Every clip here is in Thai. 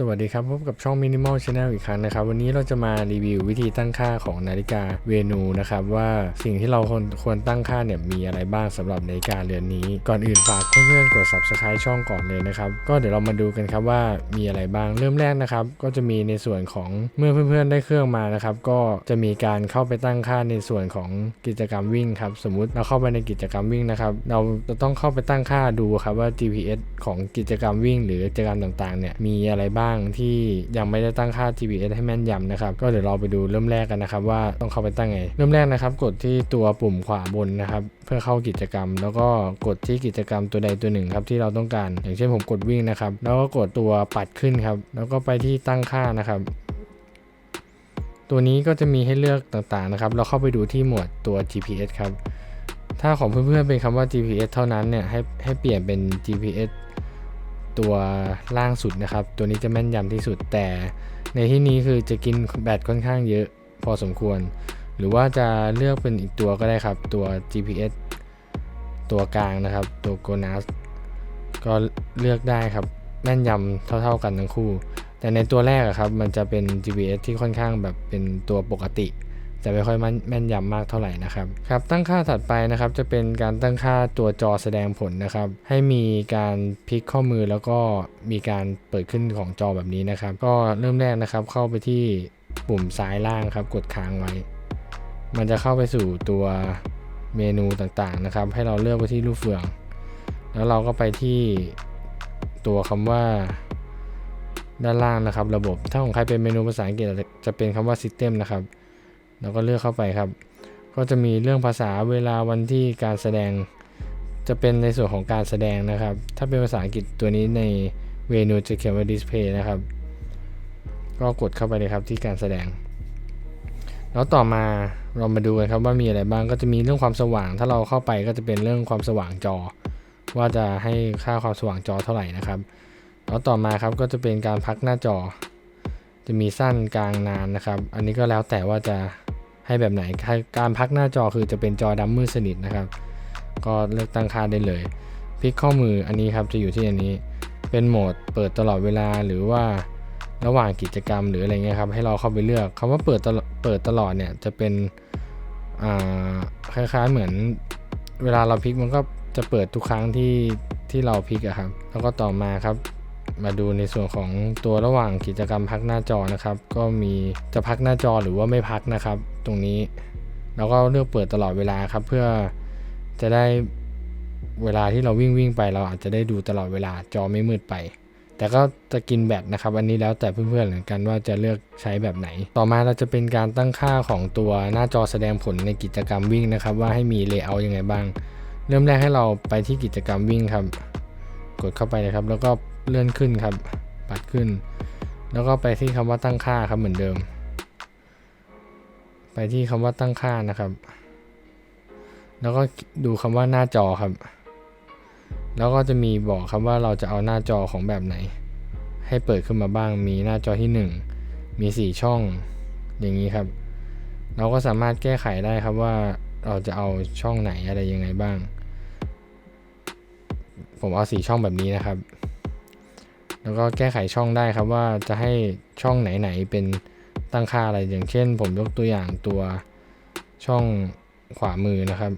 สวัสดีครับ พบกับช่อง Minimal Channel อีกครั้งนะครับ วันนี้เราจะมารีวิววิธีตั้งค่าของนาฬิกาเวนูนะครับ ว่าสิ่งที่เราควรควรตั้งค่าเนี่ยมีอะไรบ้างสำหรับนาฬิกาเรือนนี้ ก่อนอื่นฝากเพื่อนๆกด subscribe ช่องก่อนเลยนะครับ ก็เดี๋ยวเรามาดูกันครับว่ามีอะไรบ้างเริ่มแรกนะครับ ก็จะมีในส่วนของเมื่อเพื่อนๆได้เครื่องมานะครับ ก็จะมีการเข้าไปตั้งค่าในส่วนของกิจกรรมวิ่งครับสมมุติเราเข้าไปในกิจกรรมวิ่งนะครับ เราจะต้องเข้าไปตั้งค่าดูครับว่า GPS ของกิจกรรมวิ่ง หรือกิจกรรมต่างๆเนี่ยมีอะไรบ้างที่ยังไม่ได้ตั้งค่า GPS ให้แม่นยำนะครับ ก็เดี๋ยวเราไปดูเริ่มแรกกันนะครับ ว่าต้องเข้าไปตั้งไง เริ่มแรกนะครับ กดที่ตัวปุ่มขวาบนนะครับ เพื่อเข้ากิจกรรม แล้วก็กดที่กิจกรรมตัวใดตัวหนึ่งครับที่เราต้องการ อย่างเช่นผมกดวิ่งนะครับ แล้วก็กดตัวปัดขึ้นครับ แล้วก็ไปที่ตั้งค่านะครับตัวนี้ก็จะมีให้เลือกต่างๆนะครับ เราเข้าไปดูที่หมวดตัว GPS ครับ ถ้าของเพื่อนๆเป็นคำว่า GPS เท่านั้นเนี่ยให้ให้เปลี่ยนเป็น GPS ตัวล่างสุดนะครับ ตัวนี้จะแม่นยำที่สุดแต่ในที่นี้คือจะกินแบตค่อนข้างเยอะพอสมควร หรือว่าจะเลือกเป็นอีกตัวก็ได้ครับ ตัว GPS ตัวกลางนะครับ ตัว GONAS ก็เลือกได้ครับ แม่นยำเท่า ๆกันทั้งคู่ แต่ในตัวแรกอะครับ มันจะเป็น GPS ที่ค่อนข้างแบบเป็นตัวปกติ จะไม่ค่อยแม่นยำมากเท่าไหร่นะครับครับ ตั้งค่าถัดไปนะครับจะเป็นการตั้งค่าตัวจอแสดงผลนะครับ ให้มีการพลิกข้อมือแล้วก็มีการเปิดขึ้นของจอแบบนี้นะครับ ก็เริ่มแรกนะครับเข้าไปที่ปุ่มซ้ายล่างครับ กดค้างไว้ มันจะเข้าไปสู่ตัวเมนูต่างๆนะครับ ให้เราเลือกไปที่รูปเฟือง แล้วเราก็ไปที่ตัวคำว่าด้านล่างนะครับ ระบบถ้าของใครเป็นเมนูภาษาอังกฤษจะเป็นคำว่า System นะครับ แล้วก็เลือกเข้าไปครับ ก็จะมีเรื่องภาษาเวลาวันที่การแสดง จะเป็นในส่วนของการแสดงนะครับ ถ้าเป็นภาษาอังกฤษตัวนี้ในเมนูจะเขียนว่า display นะครับ ก็กดเข้าไปเลยครับที่การแสดง แล้วต่อมาเรามาดูกันครับว่ามีอะไรบ้างก็จะมีเรื่องความสว่าง ถ้าเราเข้าไปก็จะเป็นเรื่องความสว่างจอ ว่าจะให้ค่าความสว่างจอเท่าไหร่นะครับแล้วต่อมาครับก็จะเป็นการพักหน้าจอ จะมีสั้นกลางนานนะครับ อันนี้ก็แล้วแต่ว่าจะ ให้แบบไหน การพักหน้าจอคือจะเป็นจอดำมืดสนิทนะครับ ก็เลือกตั้งค่าได้เลยพลิกข้อมืออันนี้ครับจะอยู่ที่อันนี้ เป็นโหมดเปิดตลอดเวลาหรือว่าระหว่างกิจกรรมหรืออะไรเงี้ยครับให้เราเข้าไปเลือกคำว่าเปิดตลอดเปิดตลอดเนี่ยจะเป็นคล้ายๆเหมือนเวลาเราพลิกมันก็จะเปิดทุกครั้งที่ที่เราพลิกอะครับ แล้วก็ต่อมาครับ มาดูในส่วนของตัวระหว่างกิจกรรมพักหน้าจอนะครับ ก็มีจะพักหน้าจอหรือว่าไม่พักนะครับ ตรงนี้เราก็เลือกเปิดตลอดเวลาครับ เพื่อจะได้เวลาที่เราวิ่งวิ่งไป เราอาจจะได้ดูตลอดเวลาจอไม่มืดไป แต่ก็จะกินแบตนะครับ อันนี้แล้วแต่เพื่อนๆเหมือนกันว่าจะเลือกใช้แบบไหน ต่อมาเราจะเป็นการตั้งค่าของตัวหน้าจอแสดงผลในกิจกรรมวิ่งนะครับ ว่าให้มีเลเยอร์ยังไงบ้าง เริ่มแรกให้เราไปที่กิจกรรมวิ่งครับ กดเข้าไปเลยครับ แล้วก็ เลื่อนขึ้นครับ ปัดขึ้น แล้วก็ไปที่คำว่าตั้งค่าครับเหมือนเดิม ไปที่คำว่าตั้งค่านะครับ แล้วก็ดูคำว่าหน้าจอครับ แล้วก็จะมีบอกครับว่าเราจะเอาหน้าจอของแบบไหน ให้เปิดขึ้นมาบ้าง มีหน้าจอที่ 1 มี 4 ช่อง อย่างนี้ครับ เราก็สามารถแก้ไขได้ครับว่าเราจะเอาช่องไหนอะไรยังไงบ้าง ผมเอาสีช่องแบบนี้นะครับ แล้วก็แก้ไขช่องได้ครับว่าจะให้ช่องไหนๆเป็นตั้งค่าอะไรอย่างเช่น ผมยกตัวอย่างตัวช่องขวามือนะครับ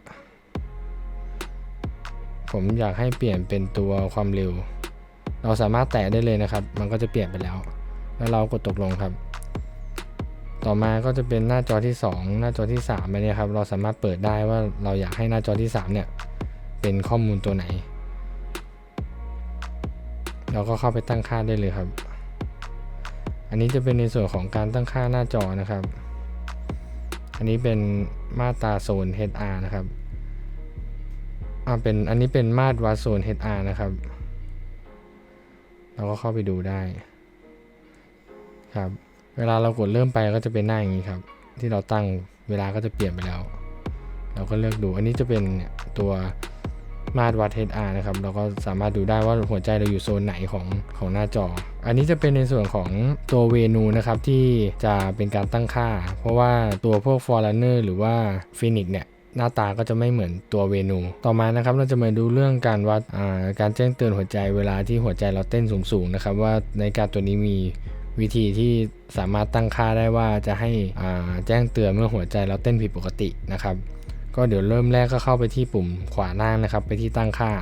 ผมอยากให้เปลี่ยนเป็นตัวความเร็ว เราสามารถแตะได้เลยนะครับ มันก็จะเปลี่ยนไปแล้ว แล้วเรากดตกลงครับ ต่อมาก็จะเป็นหน้าจอที่ 2 หน้าจอที่3ไปเนี่ยครับ เราสามารถเปิดได้ว่าเราอยากให้หน้าจอที่ 3 เนี่ย เป็นข้อมูลตัวไหน เราก็เข้าไปตั้งค่าได้เลยครับ อันนี้จะเป็นในส่วนของการตั้งค่าหน้าจอนะครับ อันนี้เป็นมาตราโซน HR นะครับอ่าเป็นอันนี้เป็นมาตรวัดโซน HR นะครับ เราก็เข้าไปดูได้ครับเวลาเรากดเริ่มไปก็จะเป็นหน้าอย่างนี้ครับ ที่เราตั้งเวลาก็จะเปลี่ยนไปแล้ว เราก็เลือกดูอันนี้จะเป็นตัว มาตรวัด HR นะครับ เราก็สามารถดูได้ว่าหัวใจเราอยู่โซนไหนของของหน้าจอ อันนี้จะเป็นในส่วนของตัวเวนูนะครับ ที่จะเป็นการตั้งค่า เพราะว่าตัวพวก Forerunner หรือว่า Phoenix เนี่ยหน้าตาก็จะไม่เหมือนตัวเวนู ต่อมานะครับเราจะมาดูเรื่องการวัดาการแจ้งเตือนหัวใจเวลาที่หัวใจเราเต้นสูงๆนะครับว่าในกาตัวนี้มีวิธีที่สามารถตั้งค่าได้ว่าจะให้แจ้งเตือนเมื่อหัวใจเราเต้นผิดปกตินะครับ ก็เดี๋ยวเริ่มแรกก็เข้าไปที่ปุ่มขวาล่างนะครับ ไปที่ตั้งค่า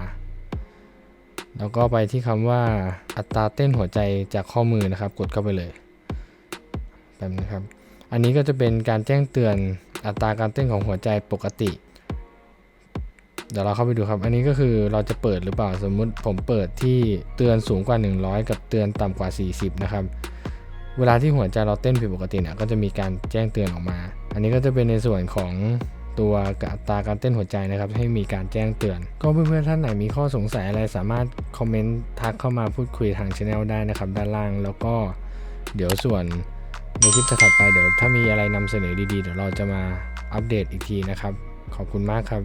แล้วก็ไปที่คำว่าอัตราเต้นหัวใจจากข้อมือนะครับ กดเข้าไปเลยแบบนี้ครับ อันนี้ก็จะเป็นการแจ้งเตือนอัตราการเต้นของหัวใจปกติ เดี๋ยวเราเข้าไปดูครับ อันนี้ก็คือเราจะเปิดหรือเปล่า สมมุติผมเปิดที่เตือนสูงกว่า 100 กับเตือนต่ำกว่า 40 นะครับ เวลาที่หัวใจเราเต้นผิดปกติเนี่ย ก็จะมีการแจ้งเตือนออกมา อันนี้ก็จะเป็นในส่วนของ ตัวอัตราการเต้นหัวใจนะครับ ให้มีการแจ้งเตือน ก็เพื่อนๆท่านไหนมีข้อสงสัยอะไรสามารถคอมเมนต์ทักเข้ามาพูดคุยทางช anel ได้นะครับ ด้านล่างแล้วก็เดี๋ยวส่วนในคลิปถัดไปเดี๋ยวถ้ามีอะไรนำเสนอดีๆ เดี๋ยวเราจะมาอัปเดตอีกทีนะครับ ขอบคุณมากครับ